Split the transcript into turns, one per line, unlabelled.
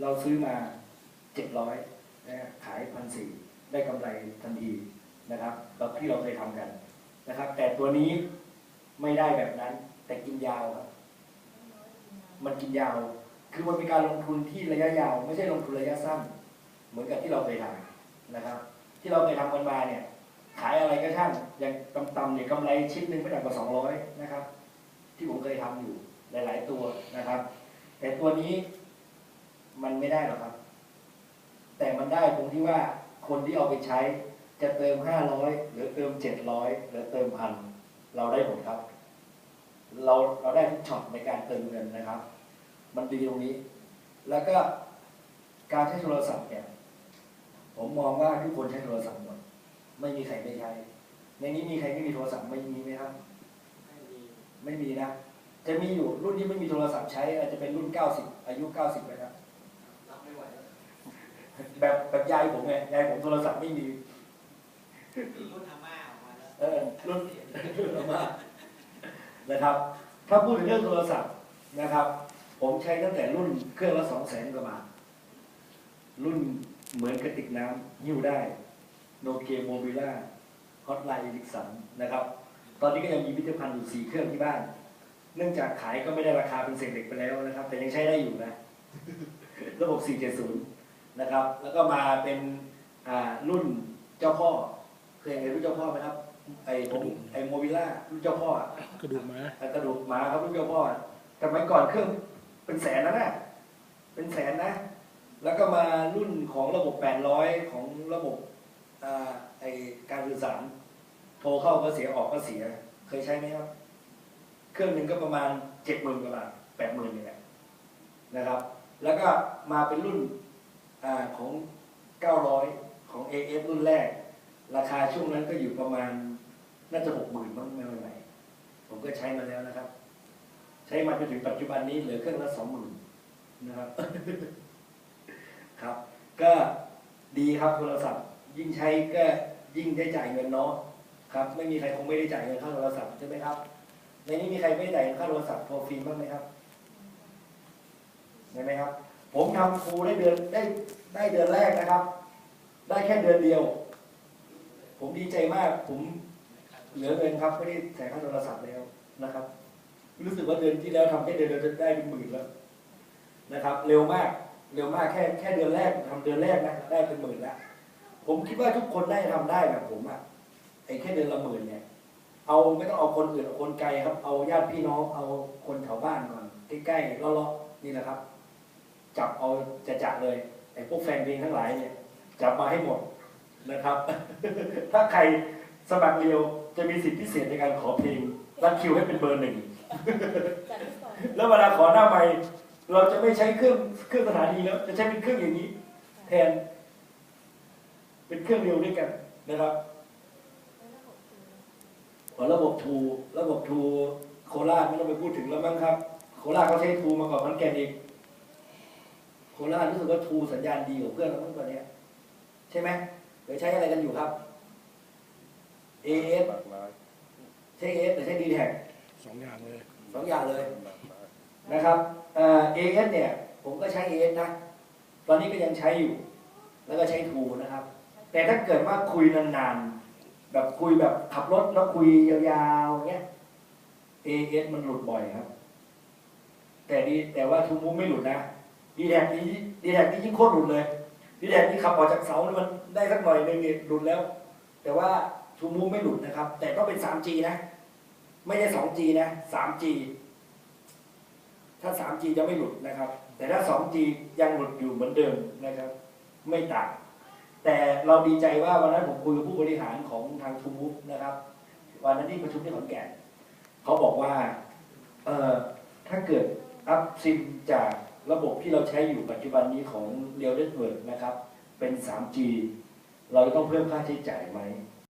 เราซื้อมาเจ็ดร้อยนะขายพันสี่ได้กำไรทันทีนะครับแบบที่เราเคยทำกันนะครับ แต่ตัวนี้ไม่ได้แบบนั้น แต่กินยาวครับ มันกินยาว คือมันเป็นการลงทุนที่ระยะยาว ไม่ใช่ลงทุนระยะสั้น เหมือนกับที่เราเคยทำนะครับ ที่เราเคยทำกันมาเนี่ย ขายอะไรก็ช่างอย่างต่ำๆเนี่ยกำไรชิ้นหนึ่งไม่ต่ำกว่าสองร้อยนะครับ ที่ผมเคยทำอยู่หลาย ๆ ตัวนะครับ แต่ตัวนี้ มันไม่ได้หรอกครับ แต่มันได้ตรงที่ว่าคนที่เอาไปใช้ จะเติมห้าร้อยหรือเติมเจ็ดร้อยหรือเติมพันเราได้ผลครับ เราเราได้ทุกช็อตในการเติมเงินนะครับ มันดีตรงนี้ แล้วก็การใช้โทรศัพท์เนี่ยผมมองว่าทุกคนใช้โทรศัพท์หมด ไม่มีใครไม่ใช้ ในนี้มีใครไม่มีโทรศัพท์ไม่มีไหมครับไม่มีไม่มีนะจะมีอยู่รุ่นที่ไม่มีโทรศัพท์ใช้อาจจะเป็นรุ่น 90 อายุ 90นะครับ
รับไม่ไหวแล้ว
แบบแบบ ยายผมไงยายผมโทรศัพท์ไม่มี
มีรุ่นอาม่าออกมาแล้ว
เออรุ่นรุ่นมากนะครับ ถ้าพูดถึงเรื่องโทรศัพท์นะครับ ผมใช้ตั้งแต่รุ่นเครื่องละสองแสนกว่าบาทรุ่นเหมือนกระติกน้ำหิ้วได้ โนเกียโมบิล่าฮอตไลน์อีลิกสันนะครับ ตอนนี้ก็ยังมีพิพิธภัณฑ์อยู่สี่เครื่องที่บ้าน เนื่องจากขายก็ไม่ได้ราคาเป็นเศษเหล็กไปแล้วนะครับ แต่ยังใช้ได้อยู่นะ ระบบ 470 นะครับ แล้วก็มาเป็นอ่ารุ่นเจ้าพ่อเคยเห็นรุ่นเจ้าพ่อไหมครับไอ้ผมไอ้โมบิล่ารุ่นเจ้าพ่ออะ
กระดูกหมา
ไอ้กระดูกหมาครับรุ่นเจ้าพ่ออะแต่สมัยก่อนเครื่องเป็นแสนนะนะเป็นแสนนะ แล้วก็มารุ่นของระบบ 800 ของระบบอ่าไอ้การสื่อสารโทรเข้าก็เสียออกก็เสีย เคยใช้ไหมครับ เครื่องหนึ่งก็ประมาณเจ็ดหมื่นกว่าบาทแปดหมื่นนี่แหละนะครับ แล้วก็มาเป็นรุ่น อของ 900 ของ AF รุ่นแรก ราคาช่วงนั้นก็อยู่ประมาณน่าจะหกหมื่นบ้างไม่ไหวผมก็ใช้มาแล้วนะครับ ใช้มาจนถึงปัจจุบันนี้เหลือเครื่องละสองหมื่นนะครับ ครับ ก็ดีครับโทรศัพท์ ยิ่งใช้ก็ยิ่งได้จ่ายเงินเนาะครับ ไม่มีใครคงไม่ได้จ่ายเงินค่าโทรศัพท์ใช่ไหมครับในนี้มีใครไม่ได้จ่ายค่าโทรศัพท์โทรฟรีบ้างไหมครับเห็นไหมครับ ผมทำครูได้เดือนได้ได้เดือนแรกนะครับ ได้แค่เดือนเดียว ผมดีใจมาก ผมเหลือเงินครับไม่ได้จ่ค่าโทรศัพท์แล้วนะครับ รู้สึกว่าเดือนที่แล้วทำแค่เดือนเดียวได้เป็นหมื่นแล้วนะครับ เร็วมากเร็วมากแค่แค่เดือนแรกทำเดือนแรกนะได้เป็นหมื่นแล้วผมคิดว่าทุกคนได้ทำได้แบบผมอะไอ้แค่เดือนละหมื่นเนี่ย เอาไม่ต้องเอาคนอื่นเอาคนไกลครับ เอาญาติพี่น้องเอาคนแถวบ้านก่อนใกล้ๆเลาะๆนี่นะครับ จับเอาจะจัดเลยไอ้พวกแฟนเพลงทั้งหลายเนี่ยจับมาให้หมดนะครับ ถ้าใครสมัครเร็วจะมีสิทธิพิเศษในการขอเพลงรัดคิวให้เป็นเบอร์หนึ่งแล้วเวลาขอหน้าไมค์เราจะไม่ใช้เครื่องเครื่องสถานีแล้ว จะใช้เป็นเครื่องอย่างนี้ แทน เป็นเครื่องเร็วด้วยกันนะครับขอระบบทูระบบทูโคราชไม่ต้องไปพูดถึงแล้วมั้งครับ โคราชเขาใช้ทูมาก่อนพันแกนอีก ราชรู้สึกว่าทูสัญญาณดีกว่าเพื่อนเราเมื่อก่อนเนี้ยใช่ไหมหรือใช้อะไรกันอยู่ครับ AS ใช้ AS หรือใช้ d t แท
สองอย่างเลย
สองอย่างเลยนะครับเอ่อ AS เนี่ย ผมก็ใช้ AS นะ ตอนนี้ก็ยังใช้อยู่ แล้วก็ใช้ทูนะครับ แต่ถ้าเกิดว่าคุยนานๆ แบบคุยแบบขับรถแล้วคุยยาวๆเงี้ย AS มันหลุดบ่อยครับ แต่ดีแต่ว่าทูมูไม่หลุดนะ ดีแท็กนี้ดีแท็กนี้ยิ่งโคตรหลุดเลยดีแท็กนี้ขับออกจากเสานี่มันได้สักหน่อยหนึงเนี่ยหลุดแล้ว แต่ว่าทูมูไม่หลุดนะครับ แต่ต้องเป็น 3G นะ ไม่ใช่ 2G นะ 3G ถ้า 3G จะไม่หลุดนะครับ แต่ถ้า 2G ยังหลุดอยู่เหมือนเดิมนะครับ ไม่ต่างแต่เราดีใจว่าวันนั้นผมคุยกับผู้บริหารของทางทูมูฟนะครับ วันนั้นที่ประชุมที่ขอนแก่นเขาบอกว่าเออถ้าเกิดอัพซิมจากระบบที่เราใช้อยู่ปัจจุบันนี้ของเรียวเน็ตเวิร์กนะครับ เป็น 3G เราจะต้องเพิ่มค่าใช้จ่ายไหม